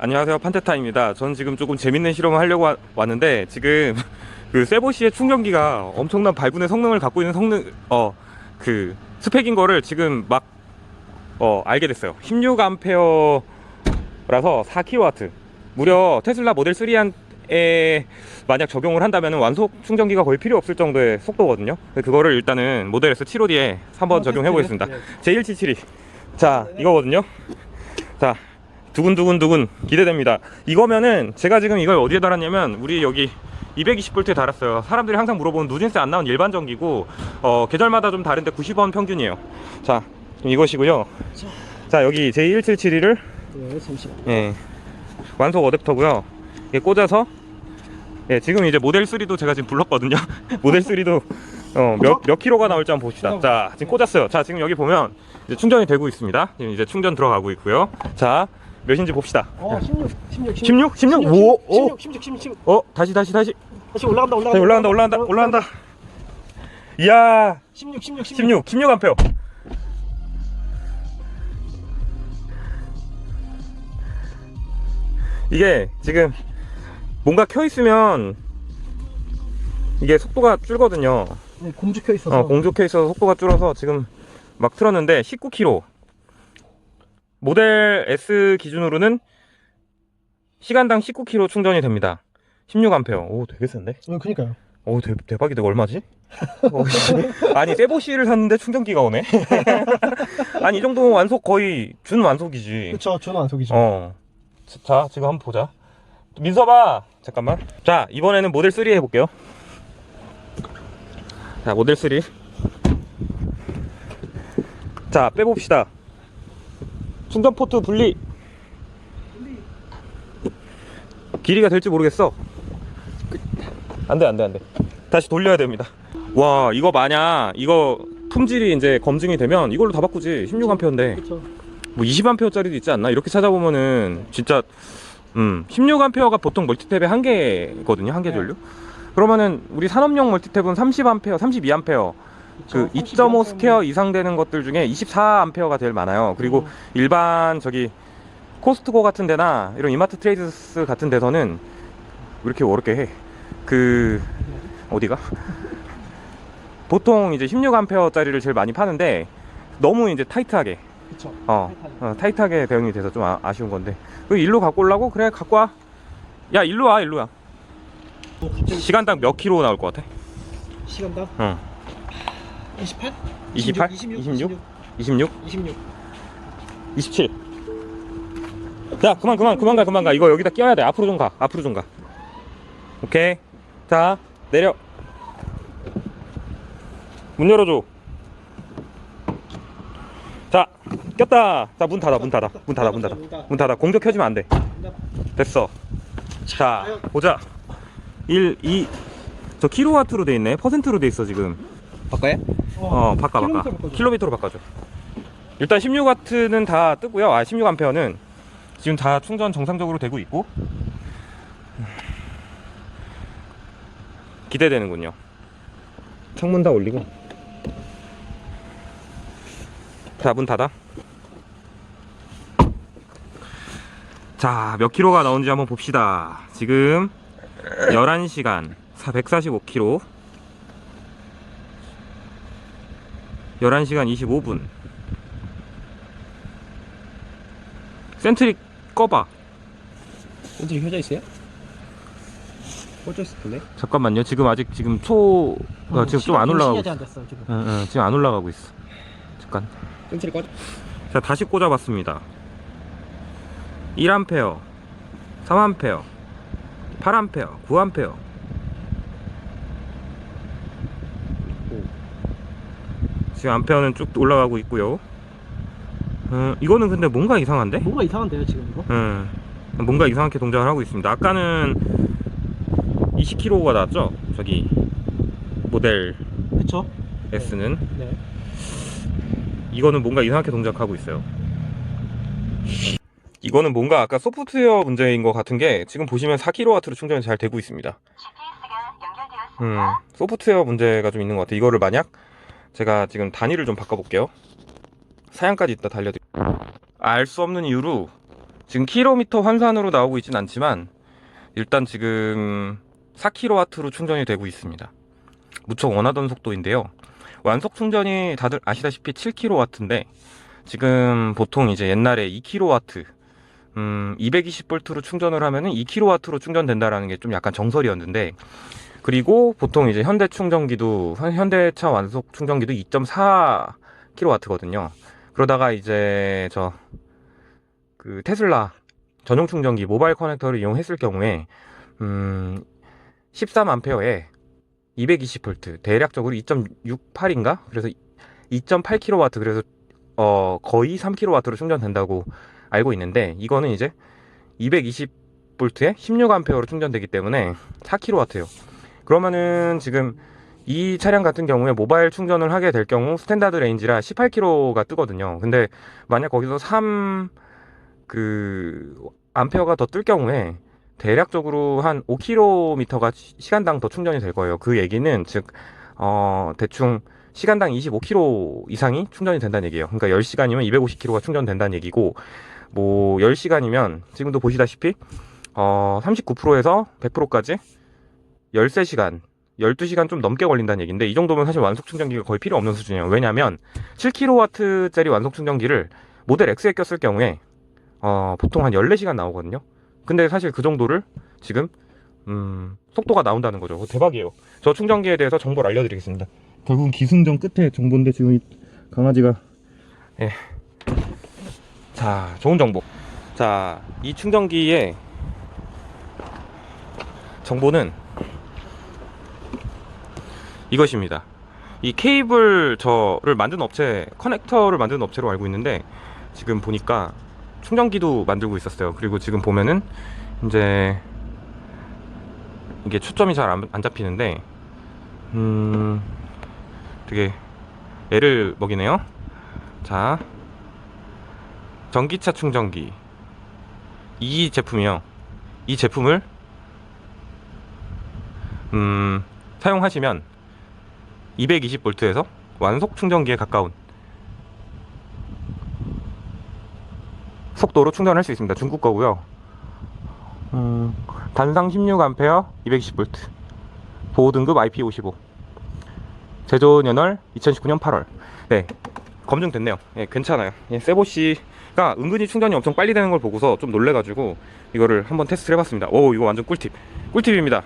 안녕하세요 판테타입니다. 전 지금 조금 재밌는 실험을 하려고 와- 왔는데 지금 그 세보시의 충전기가 엄청난 발군의 성능을 갖고 있는 성능 어 그 스펙인 거를 지금 막 어, 알게 됐어요. 16암페어라서 4kW 무려 테슬라 모델 3에 만약 적용을 한다면 완속 충전기가 거의 필요 없을 정도의 속도거든요. 그거를 일단은 모델 S 7호D에 한번 적용해 보겠습니다. 제1772. 자, 이거거든요. 자, 두근두근두근 기대됩니다. 이거면은 제가 지금 이걸 어디에 달았냐면 우리 여기 220V에 달았어요. 사람들이 항상 물어보는 누진세 안 나온 일반 전기고 어, 계절마다 좀 다른데 90원 평균이에요. 자, 이것이고요. 자, 여기 J1772를 네. 예, 완속 어댑터고요. 이게 꽂아서 예, 지금 이제 모델 3도 제가 지금 불렀거든요. 모델 3도 어, 몇, 몇 킬로가 나올지 한번 봅시다. 자, 지금 꽂았어요. 자, 지금 여기 보면 이제 충전이 되고 있습니다. 지금 이제 충전 들어가고 있고요. 자, 몇인지 봅시다. 어, 16, 16, 16? 16? 오, 오. 16, 16, 16, 16. 어, 다시, 다시, 다시. 다시 올라간다, 올라간다. 다시 올라간다, 올라간다, 올라간다. 이야, 16, 16, 16. 16, 16 암페어. 이게 지금 뭔가 켜 있으면 이게 속도가 줄거든요. 네, 공주 켜 있어서. 어, 공조 켜 있어서 속도가 줄어서 지금 막 틀었는데 19km. 모델 S 기준으로는 시간당 19km 충전이 됩니다. 16A. 오, 되게 센데? 어, 그니까요. 오 대, 대박이다 이거 얼마지? 어, 씨. 아니 세보시를 샀는데 충전기가 오네 아니 이 정도면 완속 거의 준 완속이지 그쵸, 안 속이죠. 어. 자 지금 한번 보자 민서봐 잠깐만 자 이번에는 모델 3 해볼게요 자 모델 3 자 빼봅시다 충전 포트 분리. 길이가 될지 모르겠어. 안돼 안돼 안돼. 다시 돌려야 됩니다. 와 이거 만약 이거 품질이 이제 검증이 되면 이걸로 다 바꾸지. 16A인데. 그쵸. 뭐 20A짜리도 있지 않나? 이렇게 찾아보면은 진짜 음 16A가 보통 멀티탭의 한 개거든요 한개 네. 전류? 그러면은 우리 산업용 멀티탭은 30A, 32A 그 2.5 스퀘어 이상 되는 것들 중에 24A가 제일 많아요 그리고 음. 일반 저기 코스트코 같은 데나 이런 이마트 트레이드스 같은 데서는 왜 이렇게 어렵게 해? 그 어디가? 보통 이제 16A짜리를 제일 많이 파는데 너무 이제 타이트하게 그쵸. 어, 어, 타이트하게 대응이 돼서 좀 아, 쉬운 건데 그 일로 갖고 오려고 그래 갖고 와. 야 일로 와 일로 와. 어, 시간당 몇 킬로 나올 것 같아? 시간당 응. 28? 28? 26? 26? 26? 26. 27. 자 그만 그만 그만 가 그만 가 이거 여기다 끼워야 돼 앞으로 좀 가 앞으로 좀 가. 오케이. 자 내려. 문 열어줘. 자 꼈다. 자 문 닫아 문 닫아 문 닫아 문 닫아 문 닫아 공조 켜지면 안 돼. 됐어. 자, 보자. 1, 2. 저 킬로와트로 돼 있네. 퍼센트로 돼 있어, 지금. 바꿔요? 어, 바꿔, 바꿔. 킬로미터로 바꿔줘. 일단 16와트는 다 뜨고요. 아, 16암페어는 지금 다 충전 정상적으로 되고 있고. 기대되는군요. 창문 다 올리고. 자, 문 닫아. 자, 몇 킬로가 나온지 한번 봅시다. 지금 11시간 145킬로 11시간 25분. 센트리 꺼봐. 센트리 켜져 있어요? 꽂혀 있을 텐데. 잠깐만요. 지금 아직 지금 초 어, 지금 좀 안 올라가고 있어. 안 됐어, 지금. 응, 응, 지금 안 올라가고 있어. 잠깐. 센트리 꺼져. 자 다시 꽂아봤습니다. 1A 3A 8A 9A 지금 암페어는 쭉 올라가고 있고요 어, 이거는 근데 뭔가 이상한데? 뭔가 이상한데요, 지금 이거? 음, 뭔가 이상하게 동작을 하고 있습니다 아까는 20kg가 나왔죠? 저기 모델 그쵸? S는 네. 이거는 뭔가 이상하게 동작하고 있어요. 이거는 뭔가 아까 소프트웨어 문제인 것 같은 게 지금 보시면 4kW로 충전이 잘 되고 있습니다. 음, 소프트웨어 문제가 좀 있는 것 같아요. 이거를 만약 제가 지금 단위를 좀 바꿔볼게요. 사양까지 있다 달려드릴게요. 알 수 없는 이유로 지금 킬로미터 환산으로 나오고 있진 않지만 일단 지금 4kW로 충전이 되고 있습니다. 무척 원하던 속도인데요. 완속 충전이 다들 아시다시피 7kW인데 지금 보통 이제 옛날에 2kW 음, 220V로 충전을 하면은 2kW로 충전된다라는 게 좀 약간 정설이었는데 그리고 보통 이제 현대 충전기도 현- 현대차 완속 충전기도 2.4kW거든요. 그러다가 이제 저 그 테슬라 전용 충전기 모바일 커넥터를 이용했을 경우에 음 13A에 220V 대략적으로 2.68인가 그래서 2.8kW 그래서 어 거의 3kW로 충전된다고 알고 있는데 이거는 이제 220V에 16A로 충전되기 때문에 4kW예요. 그러면은 지금 이 차량 같은 경우에 모바일 충전을 하게 될 경우 스탠다드 레인지라 18km가 뜨거든요. 근데 만약 거기서 3 그 암페어가 더 뜰 경우에 대략적으로 한 5km가 시간당 더 충전이 될 거예요. 그 얘기는 즉 어, 대충 시간당 25km 이상이 충전이 된다는 얘기예요. 그러니까 10시간이면 250km가 충전된다는 얘기고 뭐 10시간이면 지금도 보시다시피 어, 39%에서 100%까지 13시간 12시간 좀 넘게 걸린다는 얘기인데 이 정도면 사실 완속 충전기가 거의 필요 없는 수준이에요. 왜냐하면 7kW짜리 완속 충전기를 모델 X에 꼈을 경우에 어, 보통 한 14시간 나오거든요. 근데 사실 그 정도를 지금 음, 속도가 나온다는 거죠. 대박이에요. 저 충전기에 대해서 정보를 알려드리겠습니다. 결국은 기승전 끝에 정보인데 지금 이 강아지가 예. 자, 좋은 정보. 자, 이 충전기의 정보는 이것입니다. 이 케이블 저를 만든 업체, 커넥터를 만드는 업체로 알고 있는데 지금 보니까 충전기도 만들고 있었어요. 그리고 지금 보면은 이제 이게 초점이 잘안 잡히는데 음 되게 애를 먹이네요. 자 전기차 충전기 이 제품이요. 이 제품을 음 사용하시면 220V에서 완속 충전기에 가까운 속도로 충전할 수 있습니다. 중국 거고요. 음, 단상 16A 220V 보호 등급 IP55 제조 연월 2019년 8월 네 검증됐네요. 예, 괜찮아요. 예, 세보시가 은근히 충전이 엄청 빨리 되는 걸 보고서 좀 놀래가지고 이거를 한번 테스트를 해봤습니다. 오 이거 완전 꿀팁 꿀팁입니다.